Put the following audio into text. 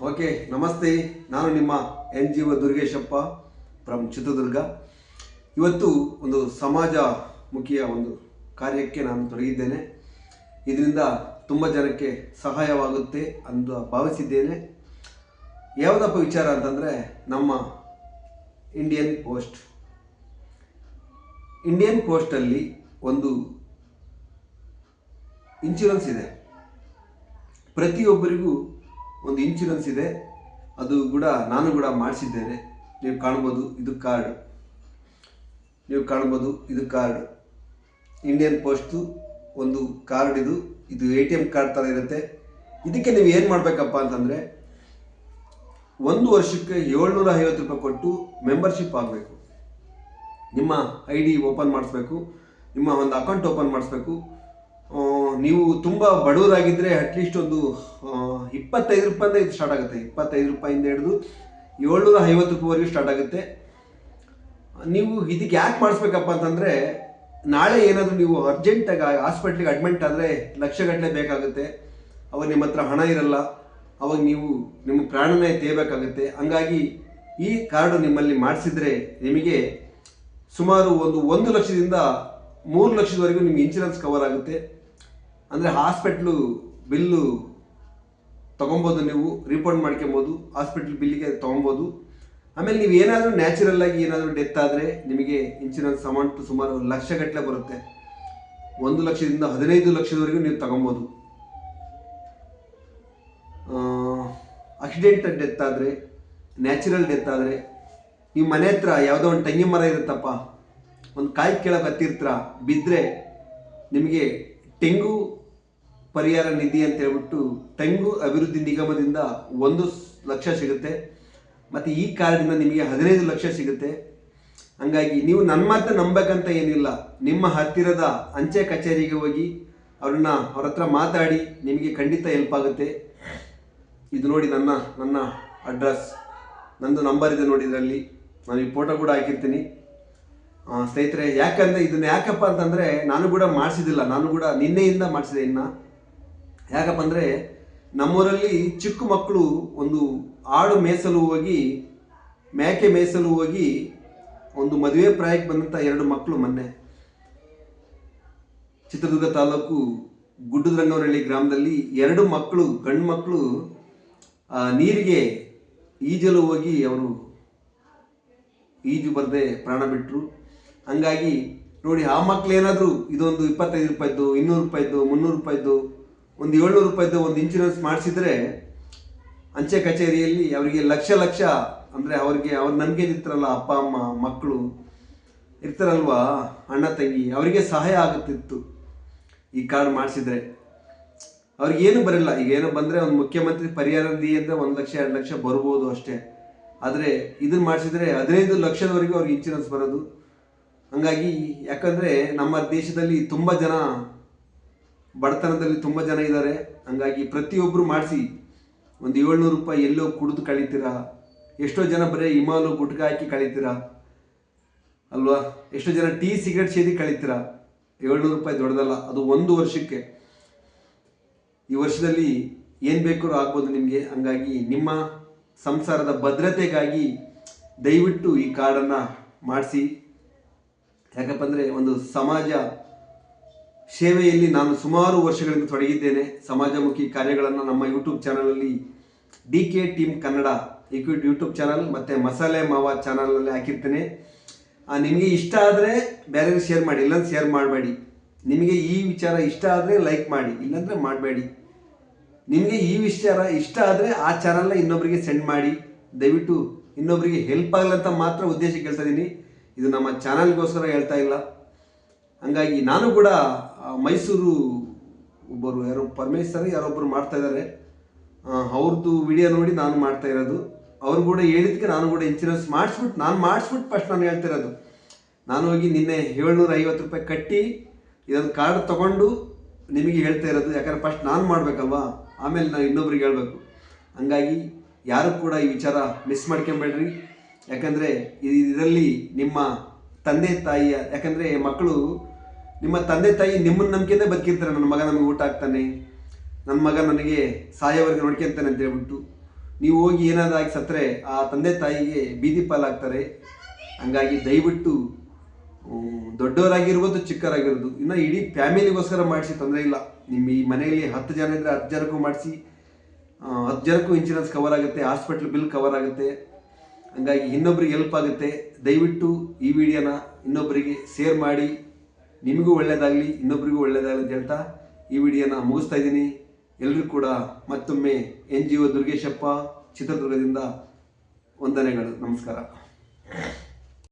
Okay, ನಮಸ್ತೆ. ನಾನು ನಿಮ್ಮ N G O Durgeshappa from Chitradurga. ಇವತ್ತು ಒಂದು ಸಮಾಜ ಮುಖಿಯ ಒಂದು ಕಾರ್ಯಕ್ಕೆ ನಾನು ತೊಡಗಿದ್ದೇನೆ. ಇದರಿಂದ ತುಂಬ ಜನಕ್ಕೆ ಸಹಾಯವಾಗುತ್ತೆ ಅಂತ ಭಾವಿಸಿದ್ದೇನೆ. ಯಾವುದಪ್ಪ ವಿಚಾರ ಅಂತಂದರೆ, ನಮ್ಮ ಇಂಡಿಯನ್ ಪೋಸ್ಟ್ ಇಂಡಿಯನ್ ಪೋಸ್ಟಲ್ಲಿ ಒಂದು ಇನ್ಶೂರೆನ್ಸ್ ಇದೆ. ಪ್ರತಿಯೊಬ್ಬರಿಗೂ ಒಂದು ಇನ್ಶೂರೆನ್ಸ್ ಇದೆ. ಅದು ಕೂಡ ನಾನು ಕೂಡ ಮಾಡಿಸಿದ್ದೇನೆ. ನೀವು ಕಾಣ್ಬೋದು, ಇದು ಕಾರ್ಡ್ ನೀವು ಕಾಣ್ಬೋದು, ಇದು ಕಾರ್ಡ್ ಇಂಡಿಯನ್ ಪೋಸ್ಟು ಒಂದು ಕಾರ್ಡ್ ಇದು. ಇದು ಎ ಟಿ ಎಂ ಕಾರ್ಡ್ ಥರ ಇರುತ್ತೆ. ಇದಕ್ಕೆ ನೀವು ಏನು ಮಾಡಬೇಕಪ್ಪ ಅಂತಂದರೆ, ಒಂದು ವರ್ಷಕ್ಕೆ ಏಳ್ನೂರ ಐವತ್ತು ರೂಪಾಯಿ ಕೊಟ್ಟು ಮೆಂಬರ್ಶಿಪ್ ಆಗಬೇಕು. ನಿಮ್ಮ ಐ ಡಿ ಓಪನ್ ಮಾಡಿಸ್ಬೇಕು. ನಿಮ್ಮ ಒಂದು ಅಕೌಂಟ್ ಓಪನ್ ಮಾಡಿಸ್ಬೇಕು. ನೀವು ತುಂಬ ಬಡವರಾಗಿದ್ದರೆ ಅಟ್ಲೀಸ್ಟ್ ಒಂದು ಇಪ್ಪತ್ತೈದು ರೂಪಾಯಿಂದ ಇದು ಸ್ಟಾರ್ಟ್ ಆಗುತ್ತೆ. ಇಪ್ಪತ್ತೈದು ರೂಪಾಯಿಂದ ಹಿಡಿದು ಏಳ್ನೂರ ಐವತ್ತು ರೂಪಾಯಿವರೆಗೂ ಸ್ಟಾರ್ಟ್ ಆಗುತ್ತೆ. ನೀವು ಇದಕ್ಕೆ ಯಾಕೆ ಮಾಡಿಸ್ಬೇಕಪ್ಪ ಅಂತಂದರೆ, ನಾಳೆ ಏನಾದರೂ ನೀವು ಅರ್ಜೆಂಟಾಗಿ ಹಾಸ್ಪಿಟ್ಲಿಗೆ ಅಡ್ಮಿಂಟ್ ಆದರೆ ಲಕ್ಷಗಟ್ಟಲೆ ಬೇಕಾಗುತ್ತೆ. ಅವಾಗ ನಿಮ್ಮ ಹತ್ರ ಹಣ ಇರಲ್ಲ. ಅವಾಗ ನೀವು ನಿಮ್ಮ ಪ್ರಾಣನೇ ತೇಯಬೇಕಾಗುತ್ತೆ ಹಂಗಾಗಿ ಈ ಕಾರ್ಡು ನಿಮ್ಮಲ್ಲಿ ಮಾಡಿಸಿದರೆ ನಿಮಗೆ ಸುಮಾರು ಒಂದು ಒಂದು ಲಕ್ಷದಿಂದ ಮೂರು ಲಕ್ಷದವರೆಗೂ ನಿಮ್ಗೆ ಇನ್ಶೂರೆನ್ಸ್ ಕವರ್ ಆಗುತ್ತೆ. ಅಂದರೆ ಹಾಸ್ಪಿಟ್ಲು ಬಿಲ್ಲು ತೊಗೊಬೋದು ನೀವು, ರೀಫಂಡ್ ಮಾಡ್ಕೊಬೋದು, ಹಾಸ್ಪಿಟ್ಲ್ ಬಿಲ್ಲಿಗೆ ತೊಗೊಬೋದು. ಆಮೇಲೆ ನೀವು ಏನಾದರೂ ನ್ಯಾಚುರಲ್ ಆಗಿ ಏನಾದರೂ ಡೆತ್ ಆದರೆ ನಿಮಗೆ ಇನ್ಶೂರೆನ್ಸ್ ಅಮೌಂಟ್ ಸುಮಾರು ಲಕ್ಷಗಟ್ಟಲೆ ಬರುತ್ತೆ. ಒಂದು ಲಕ್ಷದಿಂದ ಹದಿನೈದು ಲಕ್ಷದವರೆಗೂ ನೀವು ತಗೊಬೋದು. ಆಕ್ಸಿಡೆಂಟ್ ಡೆತ್ ಆದರೆ ನ್ಯಾಚುರಲ್ ಡೆತ್ ಆದರೆ ನೀವು ಮನೆ ಹತ್ರ ಯಾವುದೋ ಒಂದು ತೆಂಗಿನ ಮರ ಇರುತ್ತಪ್ಪ, ಒಂದು ಕಾಯಿ ಕೆಳಗೆ ಹತ್ತಿರ್ತೀರ ಬಿದ್ದರೆ ನಿಮಗೆ ತೆಂಗು ಪರಿಹಾರ ನಿಧಿ ಅಂತ ಹೇಳ್ಬಿಟ್ಟು ತೆಂಗು ಅಭಿವೃದ್ಧಿ ನಿಗಮದಿಂದ ಒಂದು ಲಕ್ಷ ಸಿಗುತ್ತೆ. ಮತ್ತು ಈ ಕಾರ್ಡಿಂದ ನಿಮಗೆ ಹದಿನೈದು ಲಕ್ಷ ಸಿಗುತ್ತೆ. ಹಂಗಾಗಿ ನೀವು ನನ್ನ ಮಾತ್ರ ನಂಬಬೇಕಂತ ಏನಿಲ್ಲ. ನಿಮ್ಮ ಹತ್ತಿರದ ಅಂಚೆ ಕಚೇರಿಗೆ ಹೋಗಿ ಅವ್ರನ್ನ ಅವ್ರ ಹತ್ರ ಮಾತಾಡಿ ನಿಮಗೆ ಖಂಡಿತ ಹೆಲ್ಪ್ ಆಗುತ್ತೆ. ಇದು ನೋಡಿ ನನ್ನ ನನ್ನ ಅಡ್ರೆಸ್ ನಂದು ನಂಬರ್ ಇದೆ ನೋಡಿ ಇದರಲ್ಲಿ. ನಾನು ಈ ಫೋಟೋ ಕೂಡ ಹಾಕಿರ್ತೀನಿ. ಸ್ನೇಹಿತರೆ, ಯಾಕಂದ್ರೆ ಇದನ್ನ ಯಾಕಪ್ಪ ಅಂತಂದ್ರೆ ನಾನು ಕೂಡ ಮಾಡಿಸಿದಿಲ್ಲ ನಾನು ಕೂಡ ನಿನ್ನೆಯಿಂದ ಮಾಡಿಸಿದೆ ಇನ್ನ. ಯಾಕಪ್ಪ ಅಂದರೆ ನಮ್ಮೂರಲ್ಲಿ ಚಿಕ್ಕ ಮಕ್ಕಳು ಒಂದು ಆಡು ಮೇಸಲು ಹೋಗಿ, ಮೇಕೆ ಮೇಸಲು ಹೋಗಿ ಒಂದು ಮದುವೆ ಪ್ರಾಯಕ್ಕೆ ಬಂದಂಥ ಎರಡು ಮಕ್ಕಳು ಮೊನ್ನೆ. ಚಿತ್ರದುರ್ಗ ತಾಲೂಕು ಗುಡ್ಡದ್ರಂಗವನಹಳ್ಳಿ ಗ್ರಾಮದಲ್ಲಿ ಎರಡು ಮಕ್ಕಳು, ಗಂಡು ಮಕ್ಕಳು ನೀರಿಗೆ ಈಜಲು ಹೋಗಿ ಅವರು ಈಜು ಬರದೆ ಪ್ರಾಣ ಬಿಟ್ಟರು ಹಂಗಾಗಿ ನೋಡಿ, ಆ ಮಕ್ಕಳು ಏನಾದರೂ ಇದೊಂದು ಇಪ್ಪತ್ತೈದು ರೂಪಾಯಿದ್ದು ಇನ್ನೂರು ರೂಪಾಯಿದ್ದು ಮುನ್ನೂರು ರೂಪಾಯಿದ್ದು ಒಂದು ಏಳ್ನೂರು ರೂಪಾಯಿದ್ದು ಒಂದು ಇನ್ಶೂರೆನ್ಸ್ ಮಾಡಿಸಿದ್ರೆ ಅಂಚೆ ಕಚೇರಿಯಲ್ಲಿ ಅವರಿಗೆ ಲಕ್ಷ ಲಕ್ಷ ಅಂದರೆ ಅವ್ರಿಗೆ, ಅವ್ರು ನನಗೆ ಇರ್ತಾರಲ್ಲ, ಅಪ್ಪ, ಅಮ್ಮ, ಮಕ್ಕಳು ಇರ್ತಾರಲ್ವಾ, ಅಣ್ಣ, ತಂಗಿ, ಅವರಿಗೆ ಸಹಾಯ ಆಗುತ್ತಿತ್ತು ಈ ಕಾರ್ಡ್ ಮಾಡಿಸಿದ್ರೆ. ಅವ್ರಿಗೆ ಏನು ಬರಲ್ಲ, ಈಗ ಏನೋ ಬಂದರೆ ಒಂದು ಮುಖ್ಯಮಂತ್ರಿ ಪರಿಹಾರ ನಿಧಿ ಅಂದರೆ ಒಂದು ಲಕ್ಷ, ಎರಡು ಲಕ್ಷ ಬರ್ಬೋದು ಅಷ್ಟೇ. ಆದರೆ ಇದನ್ನು ಮಾಡಿಸಿದ್ರೆ ಹದಿನೈದು ಲಕ್ಷದವರೆಗೂ ಅವ್ರಿಗೆ ಇನ್ಶೂರೆನ್ಸ್ ಬರೋದು. ಹಂಗಾಗಿ ಯಾಕಂದರೆ ನಮ್ಮ ದೇಶದಲ್ಲಿ ತುಂಬ ಜನ ಬಡತನದಲ್ಲಿ ತುಂಬ ಜನ ಇದ್ದಾರೆ ಹಂಗಾಗಿ ಪ್ರತಿಯೊಬ್ಬರು ಮಾಡಿಸಿ ಒಂದು ಏಳ್ನೂರು ರೂಪಾಯಿ ಎಲ್ಲೋ ಕುಡಿದು ಕಳೀತೀರಾ? ಎಷ್ಟೋ ಜನ ಬರೀ ಹಿಮಾಲು ಗುಟ್ಕ ಹಾಕಿ ಕಳೀತೀರಾ? ಅಲ್ವಾ? ಎಷ್ಟೋ ಜನ ಟೀ, ಸಿಗರೆಟ್ ಸೇದಿ ಕಳೀತೀರಾ? ಏಳ್ನೂರು ರೂಪಾಯಿ ದೊಡ್ಡದಲ್ಲ, ಅದು ಒಂದು ವರ್ಷಕ್ಕೆ. ಈ ವರ್ಷದಲ್ಲಿ ಏನು ಬೇಕಾದ್ರೂ ಆಗ್ಬೋದು ನಿಮಗೆ. ಹಂಗಾಗಿ ನಿಮ್ಮ ಸಂಸಾರದ ಭದ್ರತೆಗಾಗಿ ದಯವಿಟ್ಟು ಈ ಕಾರ್ಡನ್ನು ಮಾಡಿಸಿ. ಯಾಕಪ್ಪ ಅಂದರೆ ಒಂದು ಸಮಾಜ ಸೇವೆಯಲ್ಲಿ ನಾನು ಸುಮಾರು ವರ್ಷಗಳಿಂದ ತೊಡಗಿದ್ದೇನೆ. ಸಮಾಜಮುಖಿ ಕಾರ್ಯಗಳನ್ನು ನಮ್ಮ ಯೂಟ್ಯೂಬ್ ಚಾನಲಲ್ಲಿ ಡಿ ಕೆ ಟೀಮ್ ಕನ್ನಡ ಈಕ್ವಿಟ್ ಯೂಟ್ಯೂಬ್ ಚಾನಲ್ ಮತ್ತು ಮಸಾಲೆ ಮಾವ ಚಾನಲಲ್ಲಿ ಹಾಕಿರ್ತೇನೆ. ನಿಮಗೆ ಇಷ್ಟ ಆದರೆ ಬೇರೆಯವ್ರಿಗೆ ಶೇರ್ ಮಾಡಿ, ಇಲ್ಲಾಂದ್ರೆ ಶೇರ್ ಮಾಡಬೇಡಿ. ನಿಮಗೆ ಈ ವಿಚಾರ ಇಷ್ಟ ಆದರೆ ಲೈಕ್ ಮಾಡಿ, ಇಲ್ಲಾಂದರೆ ಮಾಡಬೇಡಿ. ನಿಮಗೆ ಈ ವಿಚಾರ ಇಷ್ಟ ಆದರೆ ಆ ಚಾನಲ್ನ ಇನ್ನೊಬ್ಬರಿಗೆ ಸೆಂಡ್ ಮಾಡಿ. ದಯವಿಟ್ಟು ಇನ್ನೊಬ್ಬರಿಗೆ ಹೆಲ್ಪ್ ಆಗಲಂತ ಮಾತ್ರ ಉದ್ದೇಶ ಕೇಳ್ತಾ ಇದ್ದೀನಿ ಇದು ನಮ್ಮ ಚಾನಲ್ಗೋಸ್ಕರ ಹೇಳ್ತಾ ಇಲ್ಲ. ಹಂಗಾಗಿ ನಾನು ಕೂಡ ಮೈಸೂರು ಒಬ್ಬರು ಯಾರೋ ಪರಮೇಶ್ವರ್ ಯಾರೊಬ್ಬರು ಮಾಡ್ತಾ ಇದ್ದಾರೆ. ಅವ್ರದ್ದು ವಿಡಿಯೋ ನೋಡಿ ನಾನು ಮಾಡ್ತಾ ಇರೋದು. ಅವ್ರು ಕೂಡ ಹೇಳಿದ್ಕೆ ನಾನು ಕೂಡ ಇನ್ಶೂರೆನ್ಸ್ ಮಾಡಿಸ್ಬಿಟ್ಟು ನಾನು ಮಾಡಿಸ್ಬಿಟ್ಟು ಫಸ್ಟ್ ನಾನು ಹೇಳ್ತಿರೋದು ನಾನು ಹೋಗಿ ನಿನ್ನೆ ಏಳ್ನೂರ ಐವತ್ತು ರೂಪಾಯಿ ಕಟ್ಟಿ ಇದೊಂದು ಕಾರ್ಡ್ ತೊಗೊಂಡು ನಿಮಗೆ ಹೇಳ್ತಾ ಇರೋದು. ಯಾಕಂದ್ರೆ ಫಸ್ಟ್ ನಾನು ಮಾಡಬೇಕಲ್ವಾ? ಆಮೇಲೆ ನಾನು ಇನ್ನೊಬ್ರಿಗೆ ಹೇಳಬೇಕು. ಹಂಗಾಗಿ ಯಾರು ಕೂಡ ಈ ವಿಚಾರ ಮಿಸ್ ಮಾಡ್ಕೊಂಬೇಡ್ರಿ. ಯಾಕಂದರೆ ಇದರಲ್ಲಿ ನಿಮ್ಮ ತಂದೆ ತಾಯಿಯ ಯಾಕಂದರೆ ಮಕ್ಕಳು, ನಿಮ್ಮ ತಂದೆ ತಾಯಿ ನಿಮ್ಮನ್ನ ನಂಬಿಕೆಯಿಂದ ಬದುಕಿರ್ತಾರೆ. ನನ್ನ ಮಗ ನಮಗೆ ಊಟ ಹಾಕ್ತಾನೆ, ನನ್ನ ಮಗ ನನಗೆ ಸಾಯೋವರೆಗೆ ನೋಡ್ಕೊಂತಾನೆ ಅಂತ ಹೇಳ್ಬಿಟ್ಟು ನೀವು ಹೋಗಿ ಏನಾದ್ರಾಗಿ ಸತ್ತರೆ, ಆ ತಂದೆ ತಾಯಿಗೆ ಬೀದಿ ಪಾಲಾಗ್ತಾರೆ. ಹಂಗಾಗಿ ದಯವಿಟ್ಟು ದೊಡ್ಡವರಾಗಿರ್ಬೋದು ಚಿಕ್ಕವರಾಗಿರ್ಬೋದು, ಇನ್ನು ಇಡೀ ಫ್ಯಾಮಿಲಿಗೋಸ್ಕರ ಮಾಡಿಸಿ ತೊಂದರೆ ಇಲ್ಲ. ನಿಮ್ಮ ಈ ಮನೆಯಲ್ಲಿ ಹತ್ತು ಜನ ಇದ್ದರೆ ಹತ್ತು ಜನಕ್ಕೂ ಮಾಡಿಸಿ ಹತ್ತು ಜನಕ್ಕೂ ಇನ್ಶೂರೆನ್ಸ್ ಕವರ್ ಆಗುತ್ತೆ ಹಾಸ್ಪಿಟ್ಲ್ ಬಿಲ್ ಕವರ್ ಆಗುತ್ತೆ. ಹಂಗಾಗಿ ಇನ್ನೊಬ್ರಿಗೆ ಹೆಲ್ಪ್ ಆಗುತ್ತೆ. ದಯವಿಟ್ಟು ಈ ವಿಡಿಯೋನ ಇನ್ನೊಬ್ಬರಿಗೆ ಶೇರ್ ಮಾಡಿ. ನಿಮಗೂ ಒಳ್ಳೆಯದಾಗಲಿ ಇನ್ನೊಬ್ರಿಗೂ ಒಳ್ಳೆಯದಾಗಲಿ ಅಂತ ಹೇಳ್ತಾ ಈ ವಿಡಿಯೋನ ಮುಗಿಸ್ತಾ ಇದ್ದೀನಿ. ಎಲ್ಲರೂ ಕೂಡ ಮತ್ತೊಮ್ಮೆ ಎನ್ ಜಿ ಒ ದುರ್ಗೇಶಪ್ಪ ಚಿತ್ರದುರ್ಗದಿಂದ ವಂದನೆಗಳು. ನಮಸ್ಕಾರ.